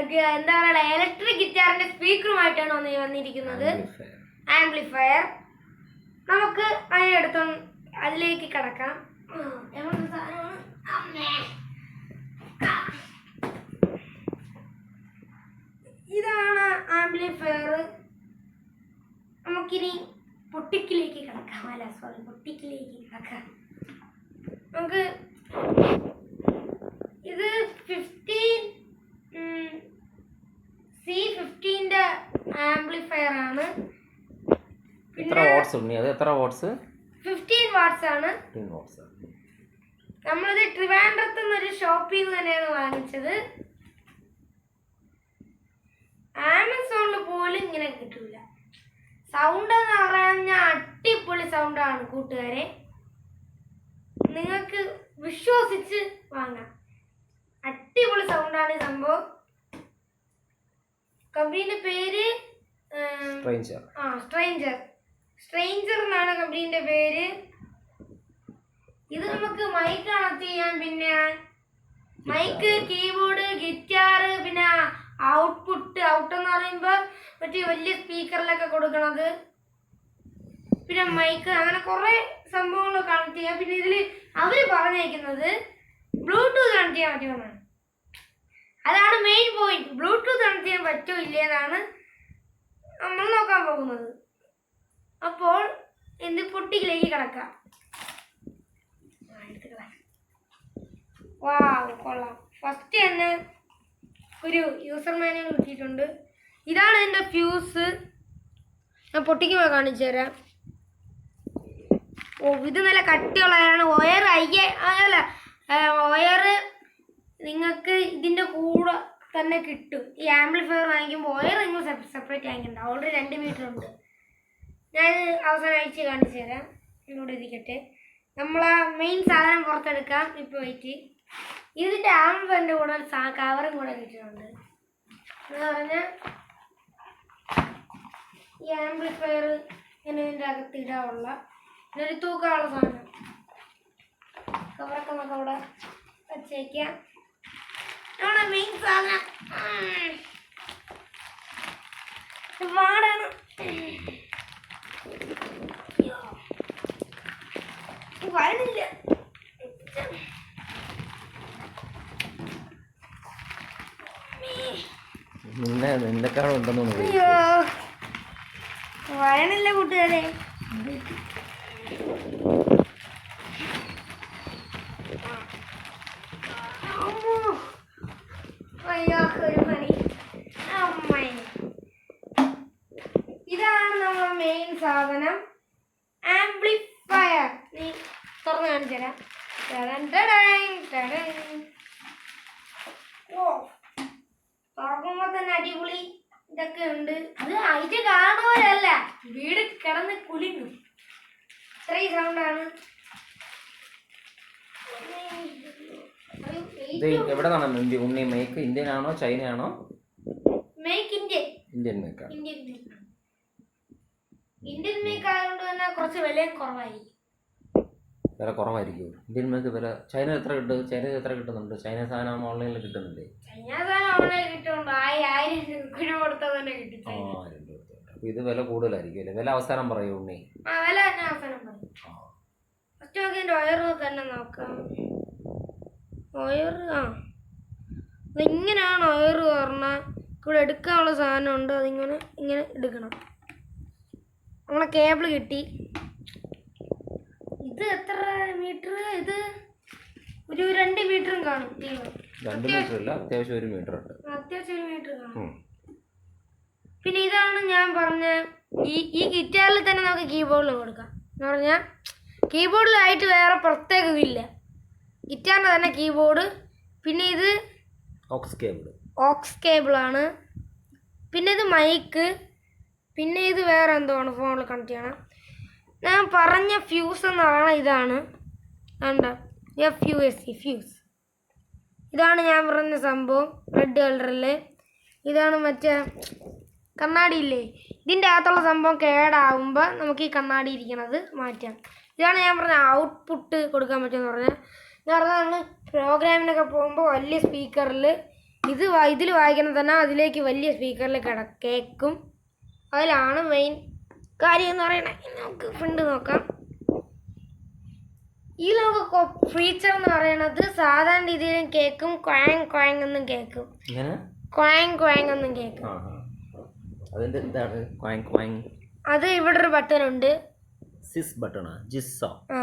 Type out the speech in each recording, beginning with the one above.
എന്താ പറയുക ഇലക്ട്രിക് ഗിറ്റാറിന്റെ സ്പീക്കറുമായിട്ടാണ് വന്ന് വന്നിരിക്കുന്നത്. ആംപ്ലിഫയർ നമുക്ക് അതിനടുത്ത് അതിലേക്ക് കിടക്കാം. ഇതാണ് ആംപ്ലിഫയർ നമുക്കിനി പൊട്ടിക്കിലേക്ക് കിടക്കാം. അല്ല സോറി പൊട്ടിക്കിലേക്ക് കിടക്കാം. നമുക്ക് ഇത് ഫിഫ്റ്റീൻ സി ഫിഫ്റ്റീന്റെ ആംപ്ലിഫയർ ആണ് എത്ര വാട്ട്സ് ഉണ്ട്. അത് എത്ര വാട്ട്സ് ഫിഫ്റ്റീൻ വാട്ട്സ് ആണ്. ഫിഫ്റ്റീൻ വാട്ട്സ് നമ്മളിത് ട്രിവാൻഡ്രത്ത് നിന്നൊരു ഷോപ്പിൽ നിന്ന് തന്നെയാണ് വാങ്ങിച്ചത്. ആമസോണിൽ പോലും ഇങ്ങനെ കിട്ടൂല. സൗണ്ട് എന്ന് പറഞ്ഞാൽ അടിപൊളി സൗണ്ടാണ് കൂട്ടുകാരെ. നിങ്ങൾക്ക് വിശ്വസിച്ച് വാങ്ങാം. അടിപൊളി സൗണ്ടാണ് ഈ സംഭവം. കമ്പനിന്റെ പേര് സ്ട്രേഞ്ചർ ആ സ്ട്രേഞ്ചർ സ്ട്രേഞ്ചർ എന്നാണ് കമ്പനീന്റെ പേര്. ഇത് നമുക്ക് മൈക്ക് കണക്ട് ചെയ്യാം. പിന്നെ മൈക്ക് കീബോർഡ് ഗിറ്റാർ പിന്നെ ഔട്ട്പുട്ട് ഔട്ട് എന്ന് പറയുമ്പോൾ മറ്റേ വലിയ സ്പീക്കറിലൊക്കെ കൊടുക്കണത്. പിന്നെ മൈക്ക് അങ്ങനെ കുറേ സംഭവങ്ങൾ കണക്ട് ചെയ്യാം. പിന്നെ ഇതിൽ അവർ പറഞ്ഞേക്കുന്നത് ബ്ലൂടൂത്ത് കണക്ട് ചെയ്യാൻ പറ്റുമെന്നാണ്. അതാണ് മെയിൻ പോയിന്റ് ബ്ലൂടൂത്ത് കണക്ട് ചെയ്യാൻ പറ്റുമോ ഇല്ലേ എന്നാണ് നമ്മൾ നോക്കാൻ പോകുന്നത്. അപ്പോൾ എന്ത് പൊട്ടിയിലേക്ക് കിടക്കാം? വാ കൊള്ളാം. ഫസ്റ്റ് തന്നെ ഒരു യൂസർ മാനുവൽ കിട്ടിയിട്ടുണ്ട്. ഇതാണ് എന്റെ ഫ്യൂസ് ഞാൻ പൊട്ടിക്കുമ്പോൾ കാണിച്ചു തരാം. ഓ ഇത് നല്ല കട്ടിയുള്ളതാണ്. ഒയർ അയ്യ അല്ല. ഒയർ നിങ്ങൾക്ക് ഇതിന്റെ കൂടെ തന്നെ കിട്ടും. ഈ ആംപ്ലിഫയർ വാങ്ങിക്കുമ്പോൾ ഒയർ നിങ്ങൾ സെപ്പറേറ്റ് വാങ്ങിക്കണ്ട ഓൾറെഡി രണ്ട് മീറ്റർ ഉണ്ട്. ഞാൻ അവസാനം അയച്ച് കാണിച്ചു തരാം. ഇവിടെ ഇരിക്കട്ടെ. നമ്മൾ ആ മെയിൻ സാധനം പുറത്തെടുക്കാം. ഇപ്പോൾ വെയിറ്റ്. ഇതിന്റെ ആംബിന്റെ കൂടെ ഒരു സാ കവറും കൂടെ കിട്ടുന്നുണ്ട് എന്ന് പറഞ്ഞാൽ ഈ ആംപ്ലിഫയർ ഇങ്ങനെ ഇതിന്റെ അകത്ത് ഇടാനുള്ള ഇതൊരു തൂക്കമുള്ള സാധനം. കവറൊക്കെ നമുക്ക് അവിടെ വെച്ചേക്കാം. നമ്മുടെ മെയിൻ സാധനം. ഉം. വരുന്നില്ല നിന്നെ നിന്നെക്കാളും ഉണ്ടെന്ന് തോന്നുന്നു. അയ്യോ. വരണില്ല കൂട്ടുകാരെ അമ്മോ. അയ്യോ ഒരു മണി അമ്മേ ഇതാണ് നമ്മുടെ മെയിൻ സാധനം ആംപ്ലിഫയർ നീ തുറന്ന് കാണിച്ചു തരാം തുറക്കുമ്പോ തന്നെ അടിപൊളി ഇതൊക്കെ ഉണ്ട്. അത് അതിന്റെ കാണുന്നവരല്ല വീട് കിടന്ന് കുലിങ്ങും. ഇത്രയും സൗണ്ടാണ് ഇത് എവിടെ നിന്നാണ് ഇന്ത്യ ഉണ്ണി മേക്ക് ഇന്ത്യൻ ആണോ ചൈന ആണോ? മേക്ക് ഇന്ത്യൻ ഇന്ത്യൻ മേക്കാണ് ഇന്ത്യൻ മേക്ക് ഇന്ത്യൻ മേക്ക് ആയതുകൊണ്ട് തന്നെ കുറച്ച് വിലയും കുറവായിരിക്കും വില കുറവായിരിക്കും ഇന്ത്യൻ മേക്ക് വില ചൈന എത്ര കിട്ടും? ചൈന എത്ര കിട്ടുന്നുണ്ട്? ചൈന സാധനം ഓൺലൈനിൽ കിട്ടുന്നുണ്ട്. ആയിരം രൂപ അപ്പോൾ ഇത് വില കൂടുതലായിരിക്കും അല്ലേ? വില അവസാനം പറയൂ ഉണ്ണി. ഇതിങ്ങനെയാണ് വയറ് പറഞ്ഞാൽ ഇവിടെ എടുക്കാനുള്ള സാധനം ഉണ്ട്. അതിങ്ങനെ ഇങ്ങനെ എടുക്കണം. നമ്മളെ കേബിൾ കിട്ടി. ഇത് എത്ര മീറ്റർ ഇത് ഒരു രണ്ട് മീറ്ററും കാണും നീളം. രണ്ട് മീറ്റർ ഇല്ല അത്യാവശ്യം ഒരു മീറ്റർ ഉണ്ട്. അത്യാവശ്യം ഒരു മീറ്റർ കാണും. ഉം. പിന്നെ ഇതാണ് ഞാൻ പറഞ്ഞ ഈ ഈ ഗിറ്റാറിൽ തന്നെ നമുക്ക് കീബോർഡിൽ കൊടുക്കാം. എന്ന് പറഞ്ഞാൽ കീബോർഡിലായിട്ട് വേറെ പ്രത്യേകമില്ല ഗിറ്റാറിന്റെ തന്നെ കീബോർഡ് പിന്നെ ഇത് ഓക്സ് കേബിൾ ഓക്സ് കേബിളാണ് പിന്നെ ഇത് മൈക്ക് പിന്നെ ഇത് വേറെ എന്തോ ആണ് ഫോണിൽ കണക്ട് ചെയ്യണം. ഞാൻ പറഞ്ഞ ഫ്യൂസ് എന്ന് പറയുന്നത് ഇതാണ്. കണ്ട? F U S C fuse ഇതാണ് ഞാൻ പറഞ്ഞ സംഭവം റെഡ് കളറിൽ ഇതാണ് മറ്റേ കണ്ണാടിയില്ലേ ഇതിന്റെ അകത്തുള്ള സംഭവം കേടാവുമ്പോൾ നമുക്ക് ഈ കണ്ണാടി ഇരിക്കണത് മാറ്റാം. ഇതാണ് ഞാൻ പറഞ്ഞ ഔട്ട്പുട്ട് കൊടുക്കാൻ പറ്റുമെന്ന് പറഞ്ഞാൽ എന്ന് പറഞ്ഞാൽ നമ്മൾ പ്രോഗ്രാമിനൊക്കെ പോകുമ്പോൾ വലിയ സ്പീക്കറിൽ ഇത് ഇതിൽ വായിക്കുന്നത് തന്നെ അതിലേക്ക് വലിയ സ്പീക്കറിൽ കിട കേൾക്കും അതിലാണ് മെയിൻ കാര്യം എന്ന് പറയണേ. നമുക്ക് ഫ്രണ്ട് നോക്കാം. ഈ നമുക്ക് ഫീച്ചർ എന്ന് പറയണത് സാധാരണ രീതിയിലും കേക്കും ക്വാങ് ക്വാങ് എന്നും കേക്കും. ക്വാങ് ക്വാങ് എന്നും കേക്കും. എന്താണ് ക്വാങ് ക്വാങ് അത് ഇവിടെ ഒരു ബട്ടൺ ഉണ്ട്. സിസ് ബട്ടണാ ജിസ്സോ ആ.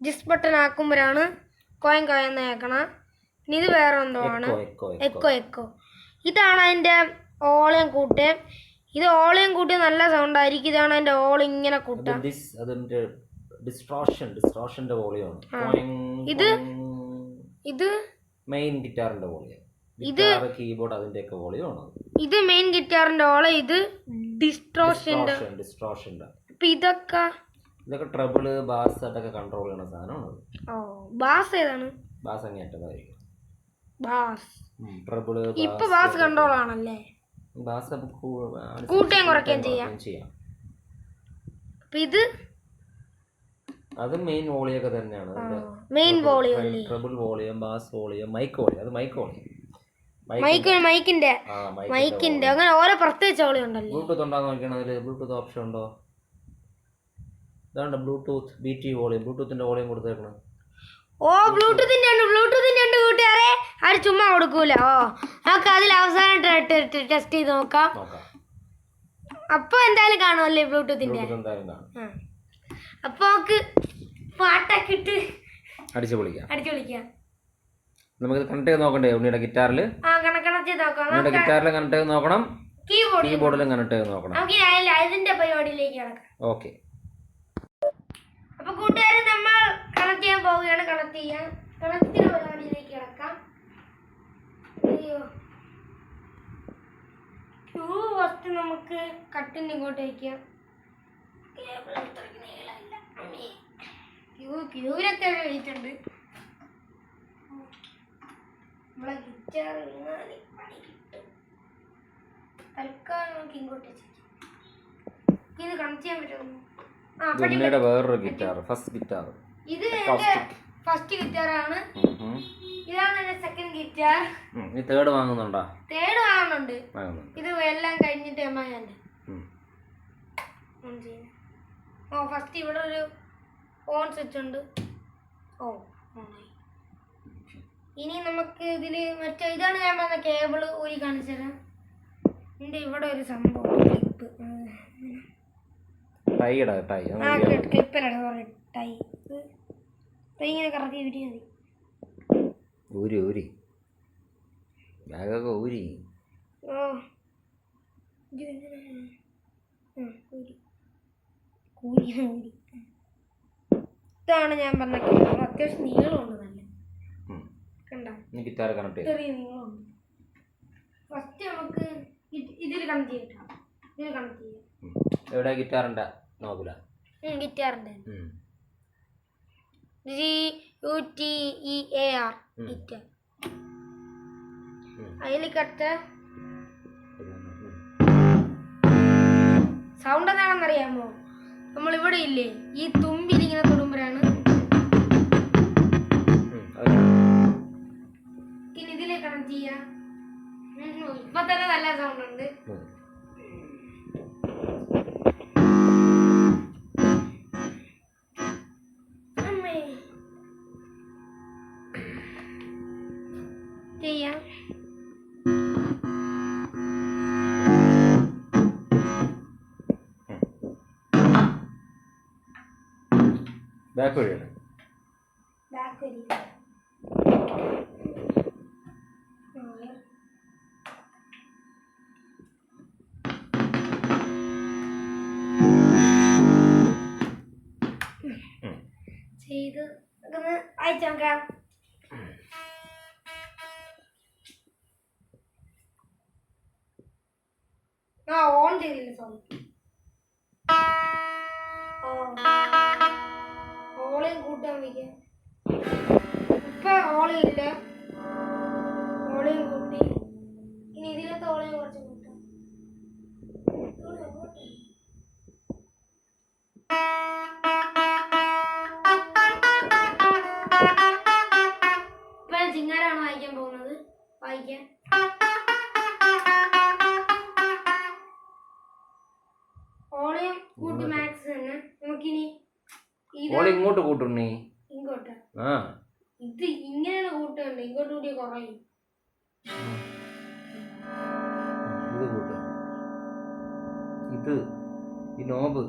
ജിസ് ബട്ടൺ ആക്കുമ്പോഴാണ് കോയം കോയെന്ന് കേൾക്കണം. ഇനി ഇത് വേറെ എന്തോ ആണ്? എക്കോ എക്കോ ഇതാണ് അതിന്റെ ഓളയും കൂട്ട്. ഇത് ഓളയും കൂട്ടി നല്ല സൗണ്ട് ആയിരിക്കും. ഇതാണ് എന്റെ ഓൾ ഇങ്ങനെ കൂട്ടാ. ദിസ് അതിന്റെ ഡിസ്ട്രോഷൻ ഡിസ്ട്രോഷന്റെ വോളിയാണ്. ഇത്? ഇത്? മെയിൻ ഗിറ്റാറിന്റെ വോളിയം ഇത്? കീബോർഡ് അതിന്റെയൊക്കെ വോളിയമാണ് ഇത് മെയിൻ ഗിറ്റാറിന്റെ ഓള ഇത് ഡിസ്ട്രോഷന്റെ ഡിസ്ട്രോഷൻ ഡിസ്ട്രോഷന്റെ അപ്പം ഇതൊക്കെ? ഇതൊക്കെ ട്രബിൾ ബാസ് അതൊക്കെ കൺട്രോൾ ചെയ്യുന്ന സാധനമാണ് ഓ ബാസ് ഏതാണ്? ബാസ് അങ്ങേറ്റതായിരിക്കും ബാസ് ട്രബിൾ ഇപ്പൊ ബാസ് കൺട്രോൾ ആണല്ലേ? ബാസ് നമുക്ക് കൂട്ടുകയും കുറയ്ക്കുകയും ചെയ്യാം. ചെയ്യാം. ഇത്? അത് മെയിൻ വോളിയൊക്കെ തന്നെയാണ്. Main volume treble volume bass volume mic volume അത് മൈക്ക് വോളിയം മൈക്ക് മൈക്കിന്റെ മൈക്കിന്റെ അങ്ങനെ ഓരോ പ്രത്യേകിച്ച് വോളിയം ഉണ്ടല്ലോ. ബ്ലൂടൂത്ത് ഉണ്ടാകുന്ന നോക്കിയാണെങ്കിൽ ബ്ലൂടൂത്ത് ഓപ്ഷൻ ഉണ്ടോ? ഇതാണ്ട് ബ്ലൂടൂത്ത് ബി ടി വോളിയം ബ്ലൂടൂത്തിന്റെ വോളിയം കൊടുത്തേക്കണം. ഓ ബ്ലൂടൂത്തിന്റെ ഉണ്ട് ബ്ലൂടൂത്തിന്റെ ഉണ്ട് കൂട്ടുകാരെ. ആര് ചുമ്മാ കൊടുക്കൂല. ഓ നമുക്ക് അതിൽ അവസാനം ടെസ്റ്റ് ചെയ്ത് നോക്കാം. അപ്പൊ എന്തായാലും കാണുമല്ലേ ബ്ലൂടൂത്തിന്റെ. അപ്പൊ നമുക്ക് പാട്ടൊക്കെ ഇട്ട് അടിച്ചു പൊളിക്കാം. അടിച്ചു വിളിക്കാം നമുക്ക് കണക്ട് ചെയ്ത് നോക്കണ്ടേ ഉണ്ണിയുടെ ഗിറ്റാറിൽ ആ കണക്ട് ചെയ്ത് നോക്കാം. ഉണ്ണിയുടെ ഗിറ്റാറിൽ കണക്ട് ചെയ്ത് നോക്കണം. കീബോർഡ് കീബോർഡിലും കണക്ട് ചെയ്ത് നോക്കണം. ഓക്കെ അപ്പൊ കൂട്ടുകാരെ നമ്മൾ കണക്ട് ചെയ്യാൻ പോവുകയാണ്. കണക്ട് ചെയ്യാൻ ചെയ്യുന്ന പരിപാടിയിലേക്ക് കിടക്കാം. അയ്യോ. ക്യൂ ഫസ്റ്റ് നമുക്ക് കട്ടിന് ഇങ്ങോട്ട് വയ്ക്കാം. ക്യൂ ക്യൂവിനൊക്കെ വെയിറ്റുണ്ട് നമ്മളെ ഗിറ്റാർ വീണാൽ പണി തൽക്കാലം നമുക്ക് ഇങ്ങോട്ട് വെച്ചേക്കാം. ഇത് കണക്ട് ചെയ്യാൻ പറ്റുമോ? ഇത് വേറൊരു ഗിറ്റാർ ഫസ്റ്റ് ഗിറ്റാർ ഇത് ഫസ്റ്റ് ഗിറ്റാർ ആണ്. ഇതാണ് എന്റെ സെക്കൻഡ് ഗിറ്റാർ നീ തേർഡ് വാങ്ങുന്നുണ്ടോ? തേർഡ് വാങ്ങുന്നുണ്ട്. ഇത് എല്ലാം കഴിഞ്ഞിട്ട് അമ്മ ഞാൻ ഓ ഫസ്റ്റ് ഇവിടെ ഒരു ഓൺ സ്വിച്ച് ഉണ്ട്. ഓ ഇനി നമുക്ക് ഇതിൽ മറ്റേ ഇതാണ് ഞാൻ പറഞ്ഞ കേബിൾ ഊരി കാണിച്ചു തരാം എന്റെ ഇവിടെ ഒരു സംഭവം ക്ലിപ്പ് ടൈ ഇടാ ടൈ ക്ലിപ്പിലാണ് ടൈ ഇങ്ങനെ കറക്കി മതി ഊരി ഊരി. ബാഗൊക്കെ ഊരി. ഓ. ഇതാണ് ഞാൻ പറഞ്ഞ അത്യാവശ്യം നീളമുണ്ട് നല്ല. ചെറിയ നീളമുണ്ട്. ഫസ്റ്റ് നമുക്ക് ഇത്- ഇതിൽ കണക്ട് ചെയ്യട്ടോ ഇതിൽ കണക്ട് ചെയ്യാം. എവിടെ ഗിറ്റാറിന്റെ നോക്കില്ല ഗിറ്റാറിന്റെ G U T E A R guitar അതിലേക്കടുത്ത sound എന്താണെന്ന് അറിയാമോ നമ്മൾ ഇവിടെ ഇല്ലേ? ഈ തുമ്പിൽ ഇങ്ങനെ തൊടുമ്പോഴാണ് ഇനി ഇതിലെ കണക്ട് ചെയ്യാം ഇപ്പൊ തന്നെ നല്ല സൗണ്ട് ഉണ്ട്. ബാക്ക് വഴിയാണ്. ചെയ്ത് അയച്ചു നോക്കാം. ആ ഓൺ ചെയ്തില്ല സോറി ഓളയും കൂട്ടാൻ വയ്ക്കാം ഇങ്ങോട്ട് കുറയും ഇത് ഈ നോബ്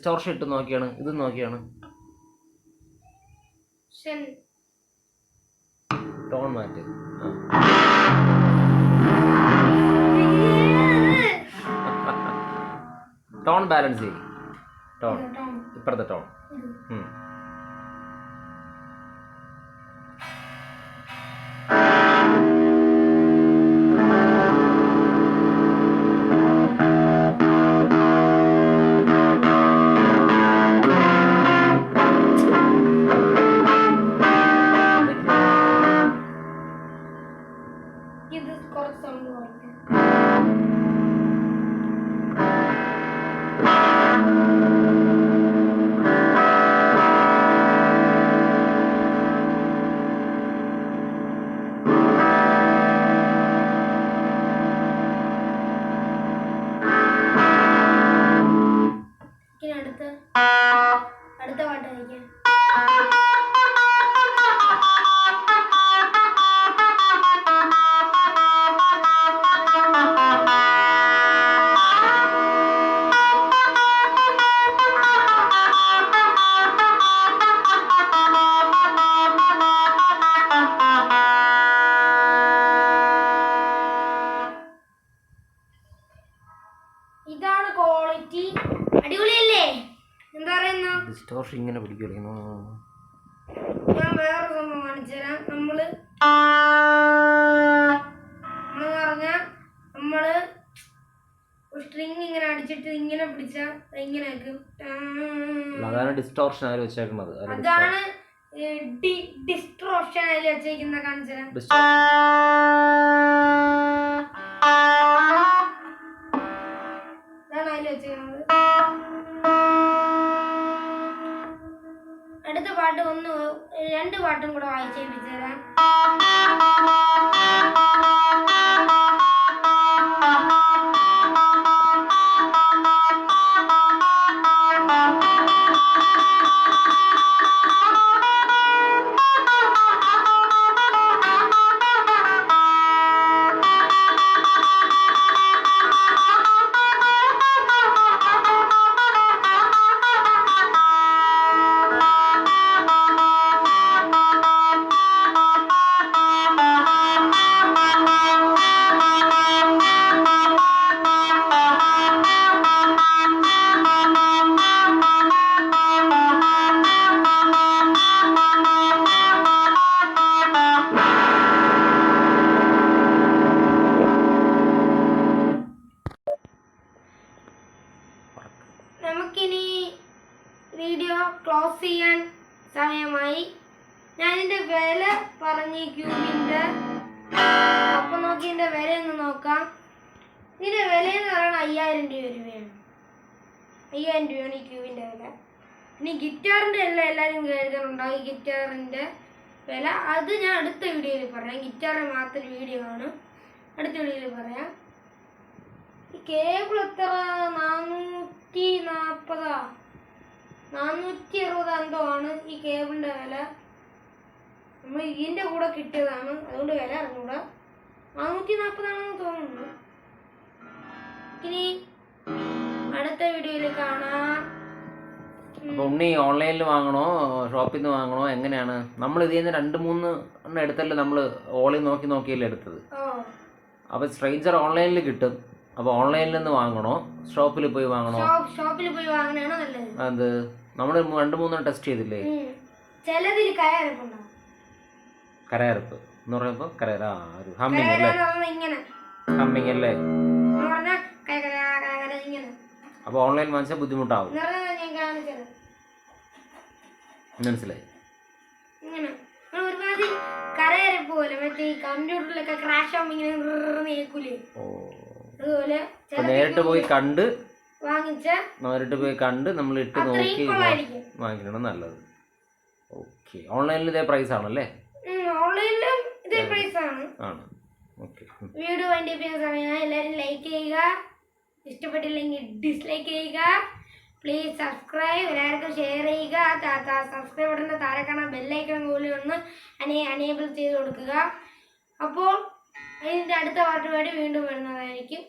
ഡിസ്റ്റോർഷൻ ഇട്ട് നോക്കിയാണ്. ഇത് നോക്കിയാണ്. ടോൺ മാറ്റ്. ടോൺ ബാലൻസ് ചെയ്യും. ടോൺ ഇപ്പുറത്തെ ടോൺ ഉം. ഇത് കുറച്ച് സൗണ്ട് ഡിസ്റ്റോർഷൻ ഇങ്ങനെ പിടിക്കുമല്ലോ ഞാൻ വേറെ സംഭവം കാണിച്ചു തരാം. നമ്മൾ നമ്മൾ പറഞ്ഞ നമ്മൾ സ്ട്രിങ് ഇങ്ങനെ അടിച്ചിട്ട് ഇങ്ങനെ പിടിച്ച ഇങ്ങനെ ആക്കും അതാണ് ഡിസ്റ്റോർഷൻ ആയി വെച്ചേക്കുന്നത്. അതിൽ അതാണ് ഡിസ്ട്രോഷൻ അതിൽ വെച്ചേക്കുന്ന കാണിച്ചു തരാം. പാട്ട് ഒന്ന് രണ്ട് പാട്ടും കൂടെ വായിച്ചേപ്പിച്ചു തരാം. പറയുന്നത് ഒരു വേണം രൂപയാണ് അയ്യായിരം രൂപയാണ് ഈ ക്യൂവിന്റെ വില. ഇനി ഗിറ്റാറിന്റെ എല്ലാം എല്ലാവരും കേൾക്കുന്നുണ്ടാവും ഈ ഗിറ്റാറിന്റെ വില. അത് ഞാൻ അടുത്ത വീഡിയോയിൽ പറയാം. ഗിറ്റാറിന് മാത്രം വീഡിയോ ആണ് അടുത്ത വീഡിയോയിൽ പറയാം. കേബിൾ എത്ര? നാനൂറ്റി നാൽപ്പതാ? നാനൂറ്റി അറുപത് എന്തോ ആണ് ഈ കേബിളിന്റെ വില. നമ്മൾ ഇതിന്റെ കൂടെ കിട്ടിയതാണ്. അതുകൊണ്ട് വില അറിഞ്ഞൂടാ. നാനൂറ്റി നാൽപ്പതാണെന്ന് തോന്നുന്നു. ഇനി അടുത്ത വീഡിയോയിൽ കാണാം. അപ്പൊ ഉണ്ണി ഓൺലൈനിൽ വാങ്ങണോ? ഷോപ്പിൽ നിന്ന് വാങ്ങണോ? എങ്ങനെയാണ്? നമ്മൾ ഇതിൽ നിന്ന് രണ്ട് മൂന്ന് എണ്ണം എടുത്തല്ലേ നമ്മൾ ഓളിൽ നോക്കി നോക്കിയല്ലേ എടുത്തത്? അപ്പൊ സ്ട്രേഞ്ചർ ഓൺലൈനിൽ കിട്ടും. അപ്പൊ ഓൺലൈനിൽ നിന്ന് വാങ്ങണോ? ഷോപ്പിൽ പോയി വാങ്ങണോ? ഷോപ്പിൽ പോയി വാങ്ങണോ നല്ലത്. അത്. നമ്മൾ രണ്ട് മൂന്ന് ടെസ്റ്റ് ചെയ്തില്ലേ. ചിലതിൽ കരയറുപ്പ് എന്ന് പറയുമ്പോ കരയറ ആ ഒരു ഹമ്മിങ് അല്ലേ? ഹമ്മിങ് അല്ലേ? ഇങ്ങനെ. അപ്പൊ ഓൺലൈൻ വാങ്ങിച്ചാൽ ബുദ്ധിമുട്ടാവും. മനസ്സിലായി? നേരിട്ട് പോയി കണ്ട് വാങ്ങിച്ച നേരിട്ട് പോയി കണ്ട് നമ്മൾ ഇട്ട് നോക്കി വാങ്ങിക്കണം നല്ലത്. ഓക്കെ. ഓൺലൈനിൽ ഇതേ പ്രൈസ് ആണല്ലേ? ഓൺലൈനിലും ഇതേ പ്രൈസ് ആണ്. ആണ്. ഓക്കെ. വീഡിയോ വേണ്ടി സമയം എല്ലാവരും ലൈക്ക് ചെയ്യുക. ഇഷ്ടപ്പെട്ടില്ലെങ്കിൽ ഡിസ്ലൈക്ക് ചെയ്യുക. പ്ലീസ് സബ്സ്ക്രൈബ് എല്ലാവർക്കും ഷെയർ ചെയ്യുക. സബ്സ്ക്രൈബ് താഴെ കാണാൻ ബെല്ലൈക്കൺ കൂടി ഒന്ന് അനേ അനേബിൾ ചെയ്ത് കൊടുക്കുക. അപ്പോൾ ഇതിന്റെ അടുത്ത പാട്ടുപാടി വീണ്ടും വരുന്നതായിരിക്കും.